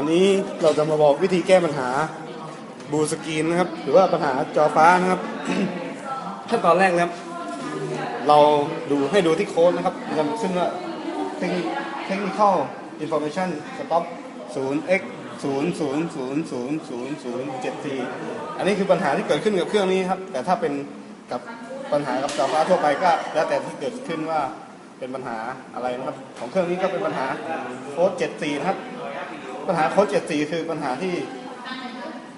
วันนี้เราจะมาบอกวิธีแก้ปัญหาบูสกรีนนะครับ หรือว่าปัญหาจอฟ้านะครับ ขั้นตอนแรกนะครับ เราดูให้ดูที่โค้ดนะครับมันจะขึ้นว่า technical information stop 0 x 0 0 0 0 0 0 7 t อันนี้คือปัญหาที่เกิดขึ้นกับเครื่องนี้ครับ แต่ถ้าเป็นกับปัญหากับจอฟ้าทั่วไปก็แล้วแต่ที่เกิดขึ้นว่าเป็นปัญหาอะไรนะครับ ของเครื่องนี้ก็เป็นปัญหาโค้ด74นะครับ ปัญหาโค้ด74คือปัญหาที่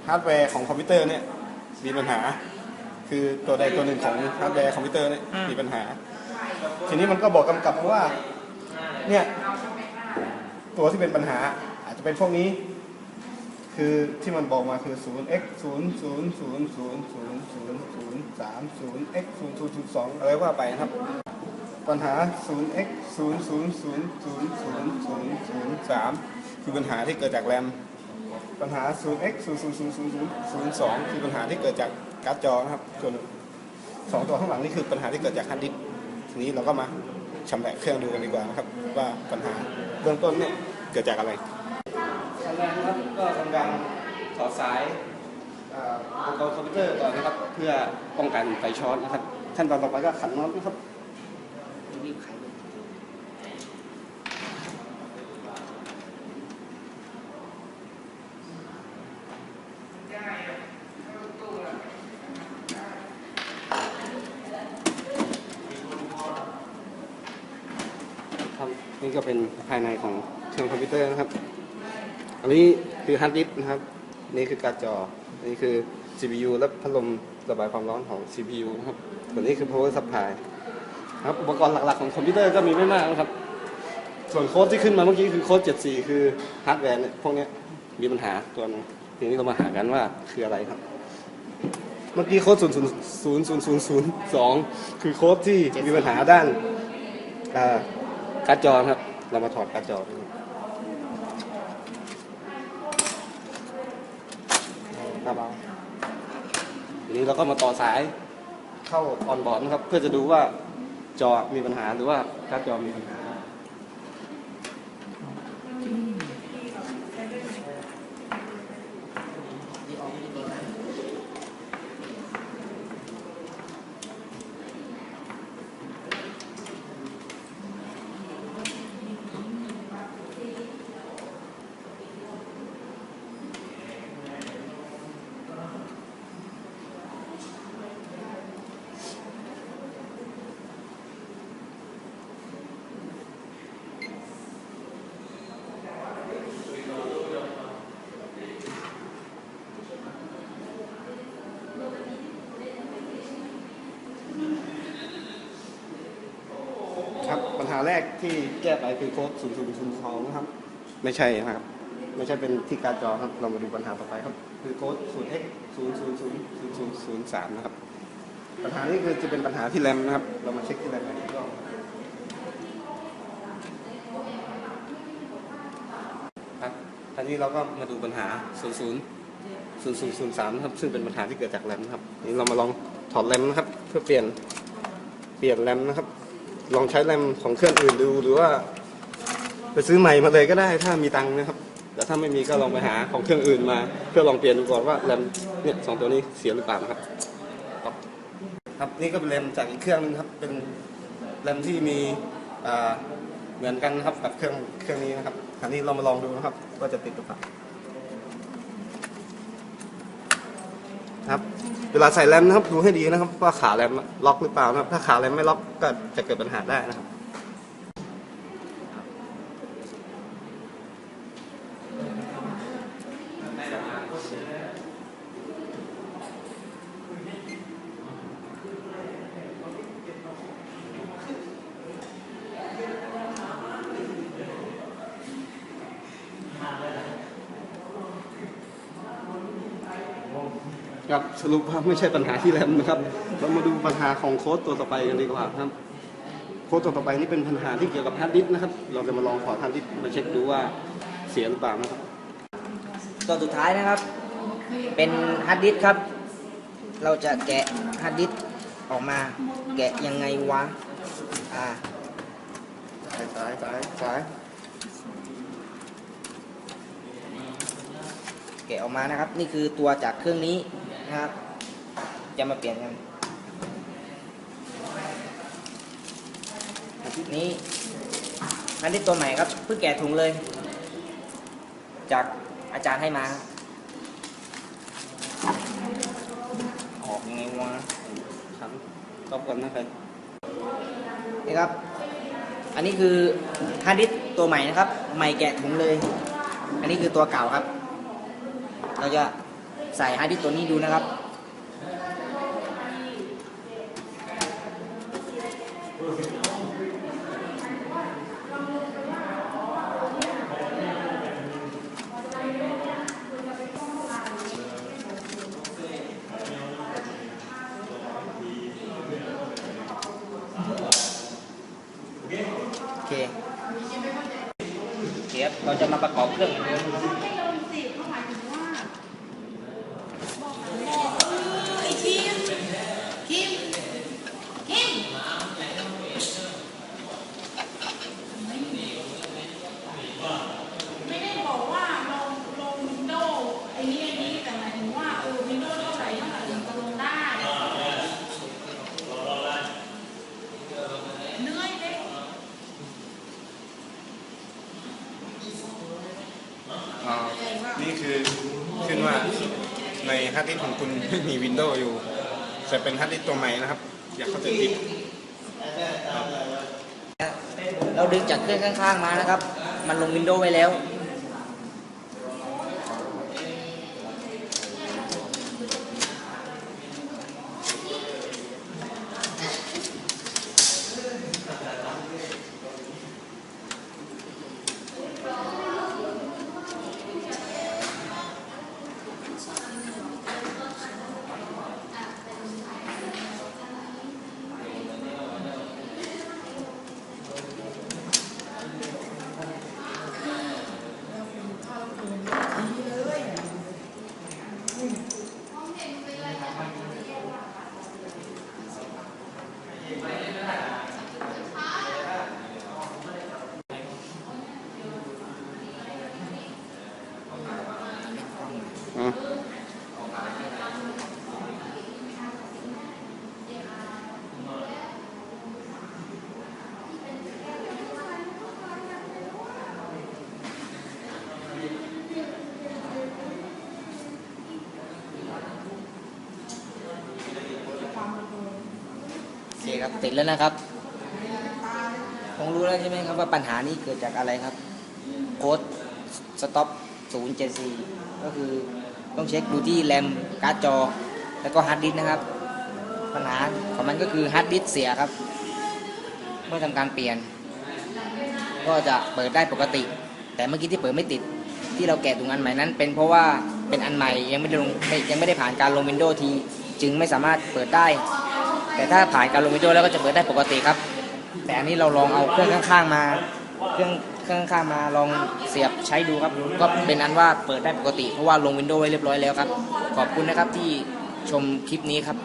ฮาร์ดแวร์ของคอมพิวเตอร์เนี่ยมีปัญหา คือตัวใดตัวหนึ่งของฮาร์ดแวร์คอมพิวเตอร์เนี่ยมีปัญหา ทีนี้มันก็บอกกำกับว่าเนี่ยตัวที่เป็นปัญหาอาจจะเป็นพวกนี้ คือที่มันบอกมาคือ 0 x 0 0 0 0 0 0 0 0 3 0 x 0 0 0 2อะไรว่าไปนะครับ ปัญหา 0 x 0 0 0 0 0 0 0 0 3 คือปัญหาที่เกิดจากแรมปัญหา 0x000002 คือปัญหาที่เกิดจากการ์ดจอนะครับ ส่วนสองตัวข้างหลังนี่คือปัญหาที่เกิดจากฮาร์ดดิสก์ทีนี้เราก็มาชำแหละเครื่องดูกันดีกว่านะครับ ว่าปัญหาเบื้องต้นเนี่ยเกิดจากอะไรขั้นแรกนะครับก็ทำการถอดสายอ่าอุปกรณ์คอมพิวเตอร์ก่อนนะครับ เพื่อป้องกันไฟช็อตนะครับ ขั้นตอนต่อไปก็ขันน็อตนะครับครับนี่ นี่ก็เป็นภายในของเครื่องคอมพิวเตอร์นะครับ อันนี้คือฮาร์ดดิสก์นะครับ นี่คือการ์ดจออันนี้คือ CPU และพัดลมระบายความร้อนของ CPU นะครับส่วนนี้คือ power supply ครับอุปกรณ์หลักๆของคอมพิวเตอร์ก็มีไม่มากนะครับ ส่วนโค้ดที่ขึ้นมาเมื่อกี้คือโค้ด 74 คือฮาร์ดแวร์เนี่ยพวกนี้มีปัญหาตัวนึงทีนี้เรามาหากันว่าคืออะไรครับ เมื่อกี้โค้ด 0 0 0 0 0 0 2 คือโค้ดที่มีปัญหาด้านอ่า การ์ดจอครับ เรามาถอดการ์ดจอดูครับเอาทีนี้เราก็มาต่อสายเข้าออนบอร์ดนะครับ เพื่อจะดูว่าจอมีปัญหาหรือว่าการ์ดจอมีปัญหา แรกที่แก้ไปคือโค้ด0 0 0 2นะครับ ไม่ใช่นะครับ ไม่ใช่เป็นที่การจอครับ เรามาดูปัญหาต่อไปครับ คือโค้ด0 x 0 0 0 0 0 3นะครับ ปัญหานี้คือจะเป็นปัญหาที่แรมนะครับ เรามาเช็คที่แรมกันอีกรอบครับทีนี้เราก็มาดูปัญหา 0 0 0 0 0 3นะครับ ซึ่งเป็นปัญหาที่เกิดจากแรมนะครับ นี่เรามาลองถอดแรมนะครับ เพื่อเปลี่ยน เปลี่ยนแรมนะครับ ลองใช้แรมของเครื่องอื่นดู หรือว่า ไปซื้อใหม่มาเลยก็ได้ถ้ามีตังค์นะครับแต่ถ้าไม่มีก็ลองไปหาของเครื่องอื่นมา เพื่อลองเปลี่ยนดูก่อนว่าแรมเนี่ยสองตัวนี้เสียหรือเปล่านะครับ ครับนี่ก็เป็นแรมจากอีกเครื่องนึงครับ เป็นแรมที่มีเหมือนกันนะครับกับเครื่องเครื่องนี้นะครับ อันนี้เรามาลองดูนะครับ ว่าจะติดหรือเปล่า ครับเวลาใส่แรมนะครับดูให้ดีนะครับว่าขาแรมล็อกหรือเปล่านะครับ ถ้าขาแรมไม่ล็อกก็จะเกิดปัญหาได้นะครับ ครับสรุปว่าไม่ใช่ปัญหาที่แรมนะครับ เรามาดูปัญหาของโค้ดตัวต่อไปกันดีกว่าครับ โค้ดตัวต่อไปนี่เป็นปัญหาที่เกี่ยวกับฮาร์ดดิสก์นะครับ เราจะมาลองขอฮาร์ดดิสก์มาเช็คดูว่าเสียหรือเปล่านะครับ ตัวสุดท้ายนะครับ เป็นฮาร์ดดิสก์ครับ เราจะแกะฮาร์ดดิสก์ออกมา แกะยังไงวะ อ่าสายสายสายสายแกะออกมานะครับ นี่คือตัวจากเครื่องนี้ นะครับจะมาเปลี่ยนกันนี่อันนี้ตัวใหม่ครับเพิ่งแกะถุงเลย จากอาจารย์ให้มาครับออกยังไงวะครับรบกวนนะครับนี่ครับ อันนี้คือฮาร์ดดิสก์ตัวใหม่นะครับ ใหม่แกะถุงเลย อันนี้คือตัวเก่าครับ เราจะ ใส่ฮาร์ดดิสตัวนี้ดูนะครับ โอเคเคครับเราจะมาประกอบเครื่องกันเลย ไอ้คิมคิมคิมไม่ได้บอกว่าลงลงวินโดว์ไอ้นี่ไอ้นี่แต่หมายถึงว่าเออวินโดว์เท่าไหร่เท่าไหร่ถึงจะลงได้เหนื่อยเลย อ่า นี่คือขึ้นว่าในฮาร์ดดิสก์ของคุณไม่มีวินโดว์อยู่แต่เป็นฮาร์ดดิสก์ตัวใหม่นะครับ อยากเข้าใจผิดเราดึงจากเครื่องข้างๆมานะครับ มันลงวินโดว์ไว้แล้ว ครับติดแล้วนะครับคงรู้แล้วใช่ไหมครับว่าปัญหานี้เกิดจากอะไรครับ โค้ดสต็อป074 ก็คือต้องเช็คดูที่แรมการ์ดจอ แล้วก็ฮาร์ดดิสก์นะครับ ปัญหาของมันก็คือฮาร์ดดิสก์เสียครับ เมื่อทำการเปลี่ยน ก็จะเปิดได้ปกติ แต่เมื่อกี้ที่เปิดไม่ติดที่เราแกะตรงอันใหม่นั้น เป็นเพราะว่าเป็นอันใหม่ยังไม่ได้ลงยังไม่ได้ผ่านการลงวินโดว์ที จึงไม่สามารถเปิดได้ แต่ถ้าผ่านการลงวินโดว์แล้วก็จะเปิดได้ปกติครับ แต่อันนี้เราลองเอาเครื่องข้างๆมาเครื่องเครื่องข้างมาลองเสียบใช้ดูครับก็เป็นอันว่าเปิดได้ปกติเพราะว่าลงวินโดว์ไว้เรียบร้อยแล้วครับ ขอบคุณนะครับที่ชมคลิปนี้ครับ